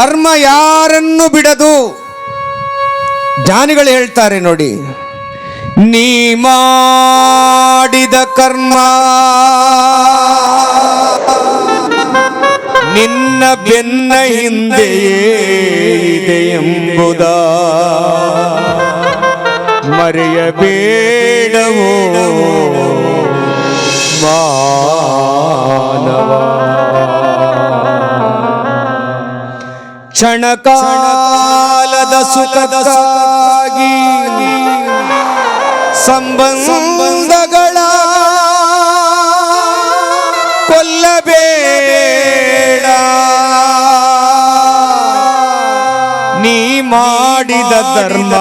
ಕರ್ಮ ಯಾರನ್ನು ಬಿಡದು? ಜ್ಞಾನಿಗಳು ಹೇಳ್ತಾರೆ ನೋಡಿ. ನೀ ಮಾಡಿದ ಕರ್ಮ, ನಿನ್ನ ಬೆನ್ನ ಹಿಂದೆಯೇ ಎಂಬುದ. ಮರೆಯಬೇಡವೋ ಮಾನವ. ಕ್ಷಣಕಾಲದ ಸುಖದಕ್ಕಾಗಿ ಸಂಬಂಧಗಳ ಕೊಲ್ಲಬೇಡ. ನೀ ಮಾಡಿದ ಧರ್ಮ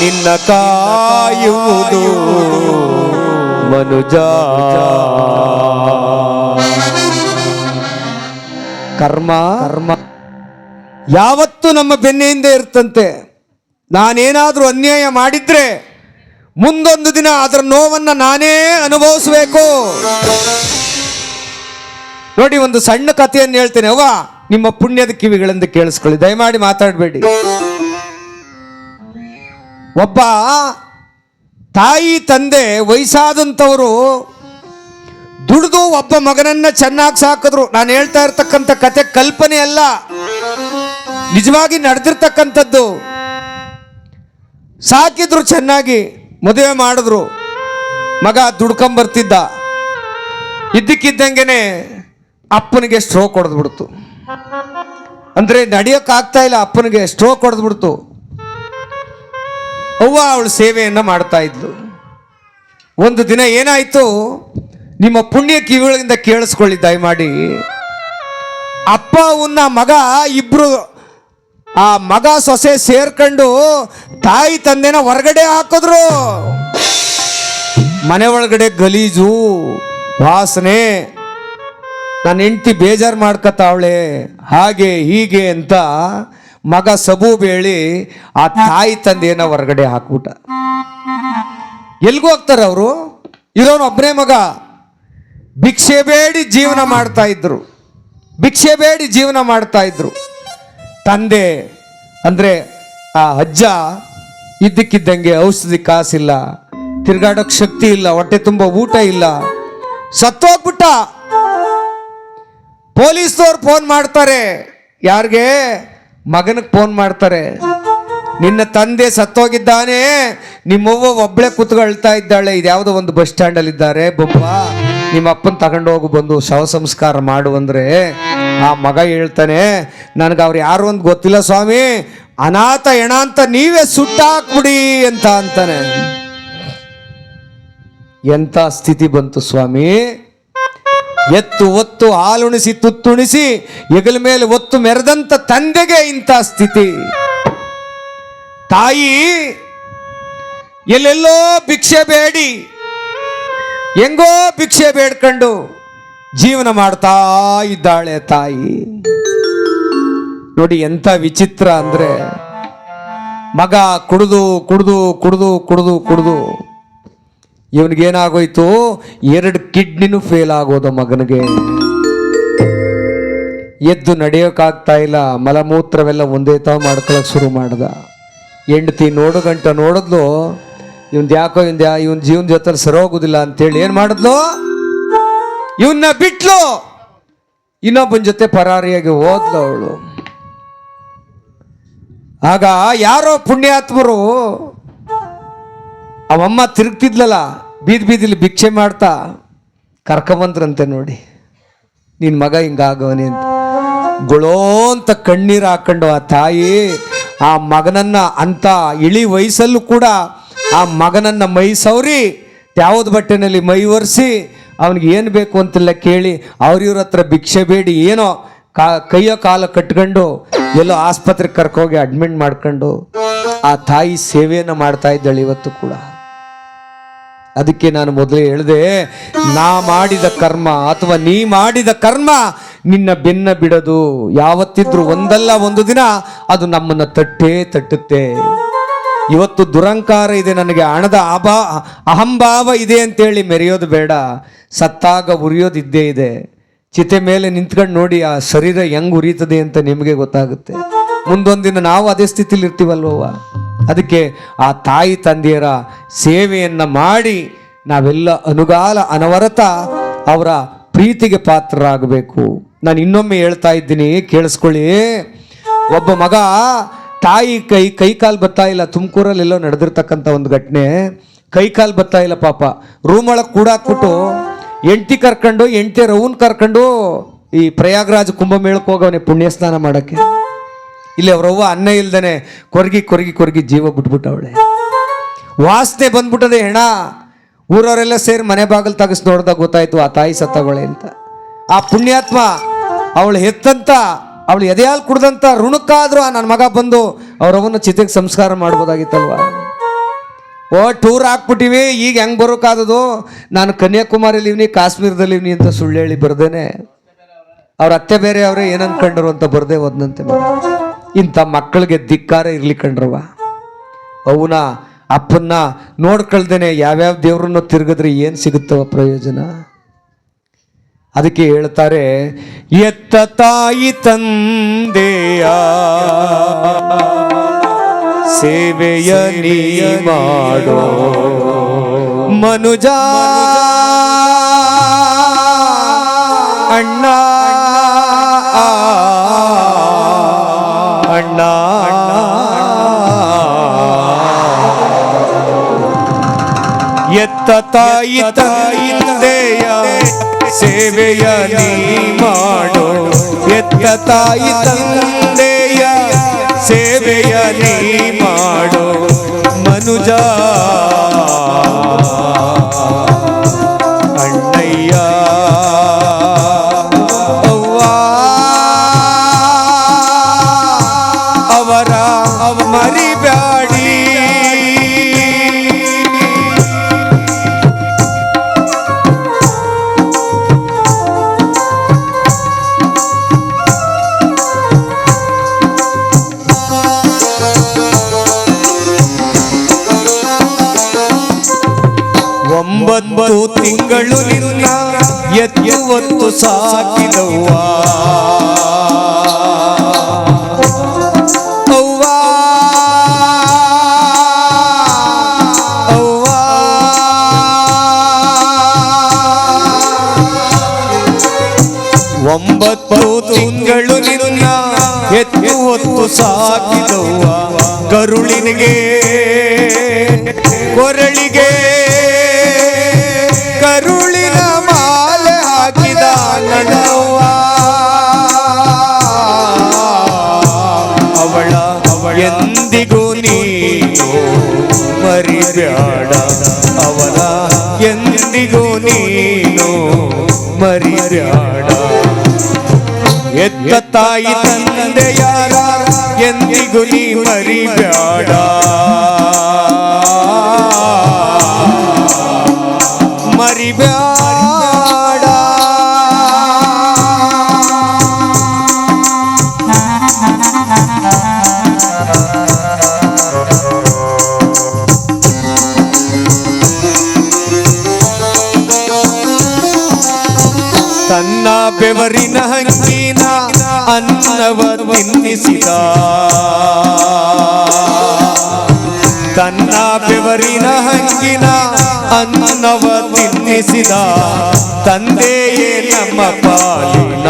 ನಿನ್ನ ಕಾಯುವುದು ಮನುಜ. ಕರ್ಮ. ಕರ್ಮ. ಯಾವತ್ತು ನಮ್ಮ ಬೆನ್ನೆಯಿಂದ ಇರ್ತಂತೆ ನಾನೇನಾದರೂ ಅನ್ಯಾಯ ಮಾಡಿದ್ರೆ ಮುಂದೊಂದು ದಿನ ಅದರ ನೋವನ್ನ ನಾನೇ ಅನುಭವಿಸಬೇಕು. ನೋಡಿ ಒಂದು ಸಣ್ಣ ಕಥೆಯನ್ನು ಹೇಳ್ತೇನೆ. ಅವ್ವ ನಿಮ್ಮ ಪುಣ್ಯದ ಕಿವಿಗಳಿಂದ ಕೇಳಿಸ್ಕೊಳ್ಳಿ. ದಯಮಾಡಿ ಮಾತಾಡಬೇಡಿ. ಒಬ್ಬ ತಾಯಿ ತಂದೆ ವಯಸ್ಸಾದಂಥವರು ದುಡಿದು ಒಬ್ಬ ಮಗನನ್ನ ಚೆನ್ನಾಗಿ ಸಾಕಿದ್ರು. ನಾನು ಹೇಳ್ತಾ ಇರ್ತಕ್ಕಂಥ ಕತೆ ಕಲ್ಪನೆ ಅಲ್ಲ. ನಿಜವಾಗಿ ನಡೆದಿರ್ತಕ್ಕಂಥದ್ದು. ಸಾಕಿದ್ರು ಚೆನ್ನಾಗಿ, ಮದುವೆ ಮಾಡಿದ್ರು. ಮಗ ದುಡ್ಕೊಂಬರ್ತಿದ್ದ. ಇದ್ದಕ್ಕಿದ್ದಂಗೆನೆ ಅಪ್ಪನಿಗೆ ಸ್ಟ್ರೋಕ್ ಹೊಡೆದ್ಬಿಡ್ತು. ಅಂದ್ರೆ ನಡೆಯೋಕ್ಕಾಗ್ತಾ ಇಲ್ಲ, ಅಪ್ಪನಿಗೆ ಸ್ಟ್ರೋಕ್ ಹೊಡೆದ್ಬಿಡ್ತು. ಅವ್ವ ಅವಳು ಸೇವೆಯನ್ನು ಮಾಡ್ತಾ ಇದ್ಲು. ಒಂದು ದಿನ ಏನಾಯ್ತು? ನಿಮ್ಮ ಪುಣ್ಯ ಕಿವಿಗಳಿಂದ ಕೇಳಿಸ್ಕೊಳ್ಳಿ, ದಯಮಾಡಿ. ಅಪ್ಪ ಅವನ್ನ ಮಗ, ಇಬ್ರು, ಆ ಮಗ ಸೊಸೆ ಸೇರ್ಕೊಂಡು ತಾಯಿ ತಂದೆನ ಹೊರಗಡೆ ಹಾಕಿದ್ರು. ಮನೆ ಒಳಗಡೆ ಗಲೀಜು, ವಾಸನೆ, ನನ್ನ ಹೆಂಡತಿ ಬೇಜಾರು ಮಾಡ್ಕೊತಾವಳೆ ಹಾಗೆ ಹೀಗೆ ಅಂತ ಮಗ ಸಬು ಬೇಳಿ ಆ ತಾಯಿ ತಂದೆಯನ್ನ ಹೊರಗಡೆ ಹಾಕ್ಬಿಟ್ಟ. ಎಲ್ಗೂ ಹೋಗ್ತಾರೆ ಅವರು? ಇರೋನು ಒಬ್ಬನೇ ಮಗ. ಭಿಕ್ಷೆ ಬೇಡಿ ಜೀವನ ಮಾಡ್ತಾ ಇದ್ರು. ಭಿಕ್ಷೆ ಬೇಡಿ ಜೀವನ ಮಾಡ್ತಾ ಇದ್ರು. ತಂದೆ ಅಂದ್ರೆ ಆ ಅಜ್ಜ ಇದ್ದಕ್ಕಿದ್ದಂಗೆ ಔಷಧಿ ಕಾಸಿಲ್ಲ, ತಿರ್ಗಾಡೋಕ್ ಶಕ್ತಿ ಇಲ್ಲ, ಹೊಟ್ಟೆ ತುಂಬ ಊಟ ಇಲ್ಲ. ಸತ್ತೋಗ್ಬಿಟ್ಟ. ಪೊಲೀಸ್ನವ್ರು ಫೋನ್ ಮಾಡ್ತಾರೆ. ಯಾರಿಗೆ? ಮಗನಿಗೆ ಫೋನ್ ಮಾಡ್ತಾರೆ. ನಿನ್ನ ತಂದೆ ಸತ್ತೋಗಿದ್ದಾನೆ. ನಿಮ್ಮವ್ವ ಒಬ್ಳೆ ಕೂತ್ಕೊಳ್ತಾ ಇದ್ದಾಳೆ. ಇದ್ಯಾವುದೋ ಒಂದು ಬಸ್ ಸ್ಟ್ಯಾಂಡಲ್ಲಿ ಇದ್ದಾರೆ ಬೊಬ್ಬ. ನಿಮ್ಮ ಅಪ್ಪನ ತಗೊಂಡು ಹೋಗು ಬಂದು ಶವ ಸಂಸ್ಕಾರ ಮಾಡು ಅಂದ್ರೆ ಆ ಮಗ ಹೇಳ್ತಾನೆ, ನನಗೆ ಅವ್ರು ಯಾರು ಅಂತ ಗೊತ್ತಿಲ್ಲ ಸ್ವಾಮಿ, ಅನಾಥ ಎಣ ಅಂತ ನೀವೇ ಸುಟ್ಟಾಕ್ಬಿಡಿ ಅಂತ ಅಂತಾನೆ. ಎಂಥ ಸ್ಥಿತಿ ಬಂತು ಸ್ವಾಮಿ? ಎತ್ತು ಒತ್ತು ಹಾಲುಣಿಸಿ ತುತ್ತುಣಿಸಿ, ಹೆಗಲ ಮೇಲೆ ಒತ್ತು ಮೆರೆದಂತ ತಂದೆಗೆ ಇಂಥ ಸ್ಥಿತಿ. ತಾಯಿ, ಎಲ್ಲೆಲ್ಲೋ ಭಿಕ್ಷೆ ಬೇಡಿ ಹೆಂಗೋ ಭಿಕ್ಷೆ ಬೇಡ್ಕೊಂಡು ಜೀವನ ಮಾಡ್ತಾ ಇದ್ದಾಳೆ ತಾಯಿ. ನೋಡಿ ಎಂಥ ವಿಚಿತ್ರ ಅಂದ್ರೆ ಮಗ ಕುಡಿದು ಕುಡಿದು ಕುಡಿದು ಕುಡಿದು ಕುಡಿದು ಇವನಿಗೇನಾಗೋಯ್ತು? ಎರಡು ಕಿಡ್ನಿನೂ ಫೇಲ್ ಆಗೋದು ಮಗನಿಗೆ. ಎದ್ದು ನಡೆಯೋಕ್ಕಾಗ್ತಾ ಇಲ್ಲ. ಮಲಮೂತ್ರವೆಲ್ಲ ಒಂದೇ ತಾವು ಮಾಡ್ಕೊಳಕ್ಕೆ ಶುರು ಮಾಡ್ದ. ಹೆಂಡತಿ ನೋಡು ಗಂಟ ನೋಡಿದ್ಲು ಇವ್ನ್ ಯಾಕೋ ಇಂದ ಇವನ್ ಜೀವನ ಜೊತೆಲಿ ಸರೋಗುದಿಲ್ಲ ಅಂತೇಳಿ ಏನ್ ಮಾಡಿದ್ಲು? ಇವನ್ನ ಬಿಟ್ಲು. ಇನ್ನೊಬ್ಬನ ಜೊತೆ ಪರಾರಿಯಾಗಿ ಹೋದ್ಲು ಅವಳು. ಆಗ ಯಾರೋ ಪುಣ್ಯಾತ್ಮರು ಅವಮ್ಮ ತಿರುಗ್ತಿದ್ಲಲ್ಲ, ಬೀದಿ ಬೀದಿಲಿ ಭಿಕ್ಷೆ ಮಾಡ್ತಾ, ಕರ್ಕೊಂಬಂದ್ರಂತೆ ನೋಡಿ. ನಿನ್ನ ಮಗ ಹಿಂಗಾಗವನೇ ಅಂತ. ಗುಳೋ ಅಂತ ಕಣ್ಣೀರು ಹಾಕೊಂಡು ಆ ತಾಯಿ ಆ ಮಗನನ್ನ ಅಂತ ಇಳಿ ವಯಸ್ಸಲ್ಲೂ ಕೂಡ ಆ ಮಗನನ್ನ ಮೈ ಸೌರಿ ಯಾವ್ದು ಬಟ್ಟೆನಲ್ಲಿ ಮೈ ಒರೆಸಿ ಅವನಿಗೆ ಏನು ಬೇಕು ಅಂತೆಲ್ಲ ಕೇಳಿ ಅವ್ರಿವ್ರ ಹತ್ರ ಭಿಕ್ಷೆ ಬೇಡಿ, ಏನೋ ಕಾ, ಕೈಯೋ ಕಾಲ ಕಟ್ಕೊಂಡು ಎಲ್ಲೋ ಆಸ್ಪತ್ರೆಗೆ ಕರ್ಕೋಗಿ ಅಡ್ಮಿಟ್ ಮಾಡ್ಕೊಂಡು ಆ ತಾಯಿ ಸೇವೆಯನ್ನು ಮಾಡ್ತಾ ಇದ್ದಾಳೆ ಇವತ್ತು ಕೂಡ. ಅದಕ್ಕೆ ನಾನು ಮೊದಲೇ ಹೇಳಿದೆ, ನಾ ಮಾಡಿದ ಕರ್ಮ ಅಥವಾ ನೀ ಮಾಡಿದ ಕರ್ಮ ನಿನ್ನ ಬೆನ್ನ ಬಿಡದು. ಯಾವತ್ತಿದ್ರೂ ಒಂದಲ್ಲ ಒಂದು ದಿನ, ಅದು ನಮ್ಮನ್ನ ತಟ್ಟೇ ತಟ್ಟುತ್ತೆ. ಇವತ್ತು ದುರಂಕಾರ ಇದೆ ನನಗೆ, ಹಣದ ಅಭಾ, ಅಹಂಭಾವ ಇದೆ ಅಂತೇಳಿ ಮೆರೆಯೋದು ಬೇಡ. ಸತ್ತಾಗ ಉರಿಯೋದಿದ್ದೇ ಇದೆ. ಚಿತೆ ಮೇಲೆ ನಿಂತ್ಕೊಂಡು ನೋಡಿ ಆ ಶರೀರ ಹೆಂಗ್ ಉರಿತದೆ ಅಂತ ನಿಮಗೆ ಗೊತ್ತಾಗುತ್ತೆ. ಮುಂದೊಂದಿನ ನಾವು ಅದೇ ಸ್ಥಿತಿಲಿ ಇರ್ತೀವಲ್ವ ಅದಕ್ಕೆ ಆ ತಾಯಿ ತಂದೆಯರ ಸೇವೆಯನ್ನು ಮಾಡಿ ನಾವೆಲ್ಲ ಅನುಗಾಲ ಅನವರತ ಅವರ ಪ್ರೀತಿಗೆ ಪಾತ್ರರಾಗಬೇಕು. ನಾನು ಇನ್ನೊಮ್ಮೆ ಹೇಳ್ತಾ ಇದ್ದೀನಿ, ಕೇಳಿಸ್ಕೊಳ್ಳಿ. ಒಬ್ಬ ಮಗ ತಾಯಿ ಕೈ ಕೈ ಕಾಲು ಬರ್ತಾ ಇಲ್ಲ ತುಮಕೂರಲ್ಲೆಲ್ಲೋ ನಡೆದಿರ್ತಕ್ಕಂಥ ಒಂದು ಘಟನೆ. ಕೈ ಕಾಲು ಬರ್ತಾ ಇಲ್ಲ ಪಾಪ. ರೂಮ್ ಒಳಗೆ ಕೂಡಾಕ್ಬಿಟ್ಟು ಎಂಟಿ ಕರ್ಕೊಂಡು ಎಂಟಿ ರೌನ್ ಕರ್ಕೊಂಡು ಈ ಪ್ರಯಾಗ್ರಾಜ್ ಕುಂಭಮೇಳಕ್ಕೆ ಹೋಗವನೇ ಪುಣ್ಯ ಸ್ನಾನ ಮಾಡೋಕ್ಕೆ. ಇಲ್ಲಿ ಅವ್ರವ್ವ ಅನ್ನ ಇಲ್ದೇನೆ ಕೊರಗಿ ಕೊರಗಿ ಕೊರಗಿ ಜೀವ ಬಿಟ್ಬಿಟ್ಟವಳೆ ವಾಸನೆ ಬಂದ್ಬಿಟ್ಟದೆ, ಹೆಣ, ಊರವರೆಲ್ಲ ಸೇರಿ ಮನೆ ಬಾಗಿಲು ತಗಸ್ ನೋಡ್ದಾಗ ಗೊತ್ತಾಯ್ತು ಆ ತಾಯಿ ಸತ್ತವಳೆ ಅಂತ. ಆ ಪುಣ್ಯಾತ್ಮ ಅವಳು ಹೆತ್ತಂತ ಅವಳು ಎದೆಯಾಲ್ ಕುಡ್ದಂತ ಋಣಕ್ಕಾದ್ರೂ ಆ ನನ್ನ ಮಗ ಬಂದು ಅವ್ರವನ್ನ ಚಿತೆಗೆ ಸಂಸ್ಕಾರ ಮಾಡ್ಬೋದಾಗಿತ್ತಲ್ವ? ಓ ಟೂರ್ ಹಾಕ್ಬಿಟ್ಟಿವಿ, ಈಗ ಹೆಂಗ್ ಬರೋಕ್ಕಾದದು ನಾನು ಕನ್ಯಾಕುಮಾರಿಲಿ ಇವ್ನಿ, ಕಾಶ್ಮೀರದಲ್ಲಿ ಇವ್ನಿ ಅಂತ ಸುಳ್ಳು ಹೇಳಿ ಬರ್ದೇನೆ. ಅವ್ರ ಅತ್ತೆ ಬೇರೆ, ಅವರೇ ಏನನ್ಕೊಂಡ್ರು ಅಂತ ಬರ್ದೇ ಹೋದಂತೆ. ಇಂಥ ಮಕ್ಕಳಿಗೆ ಧಿಕ್ಕಾರ ಇರ್ಲಿ ಕಂಡ್ರವ ಅವನ ಅಪ್ಪನ್ನ ನೋಡ್ಕೊಳ್ದೇನೆ ಯಾವ್ಯಾವ ದೇವ್ರನ್ನ ತಿರುಗಿದ್ರೆ ಏನು ಸಿಗುತ್ತವ ಪ್ರಯೋಜನ? ಅದಕ್ಕೆ ಹೇಳ್ತಾರೆ ಎತ್ತ ತಾಯಿ ತಂದೆಯ ಸೇವೆಯ ಮಾಡೋ ಮನುಜ ಅಣ್ಣ ಅಣ್ಣ ಎತ್ತ ತಾಯಿ ತಂದೆಯ ಸೇವೆಯ ನೀ ಮಾಡೋ ಎತ್ತ ತಾಯಿ ತಂದೆಯ ಸೇವೆಯ ನೀ ಮಾಡೋ ಮನುಜ. ಒಂಬತ್ತು ತಿಂಗಳು ನಿನ್ನ ಎತ್ತುವತ್ತು ಸಾಕಿದವ್ವ. ಅವ್ವ. ಅವ್ವ. ಒಂಬತ್ತು ತಿಂಗಳು ನಿನ್ನ ಎತ್ತುವತ್ತು ಸಾಕಿದವ್ವ. ಕರುಳಿನಿಗೆ ಮರಿಬ್ಯಾಡ ಎತ್ತ ತಾಯಿ ತಂದೆ ಯಾರ ಎಂದಿಗೂ ನೀ ಮರಿಬ್ಯಾಡ ಮರಿಬ್ಯಾಡ ಹಂಗಿನ ಅನ್ನವ ತಿನ್ನಿಸಿದ ತನ್ನ ಬೆವರಿನ ಹಂಗಿನ ಅನ್ನವ ತಿನ್ನಿಸಿದ ತಂದೆಯೇ ನಮ್ಮ ಪಾಲಿನ.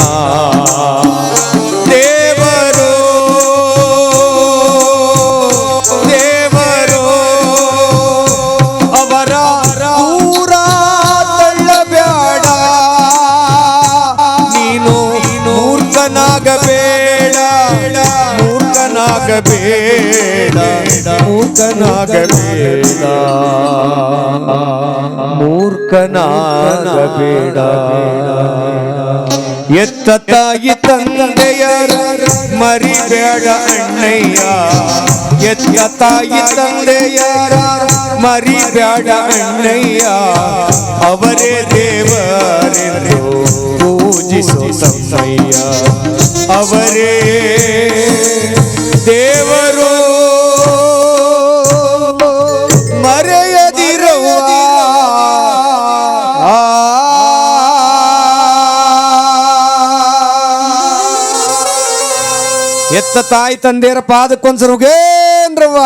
ಮೂರ್ಖನಾಗಬೇಡ. ಮೂರ್ಖನಾಗಬೇಡ. ಮೂರ್ಖನಾಗಬೇಡ. ಎತ್ತ ತಾಯಿ ತಂದೆಯರ ಮರಿಬೇಡ ಅಣ್ಣಯ್ಯ. ಎತ್ತ ತಾಯಿ ತಂದೆಯರ ಮರಿಬೇಡ ಅಣ್ಣಯ್ಯ. ಅವರೇ ದೇವರೆಂದು ಪೂಜಿಸೋ ಸಂಸಯ್ಯ ಅವರೇ ದೇವರು ಮರೆಯದಿರುವ ಎತ್ತ ತಾಯಿ ತಂದೆಯರ ಪಾದಕ್ಕೊಂದ್ಸರು ಮುಗೇಂದ್ರವ್ವ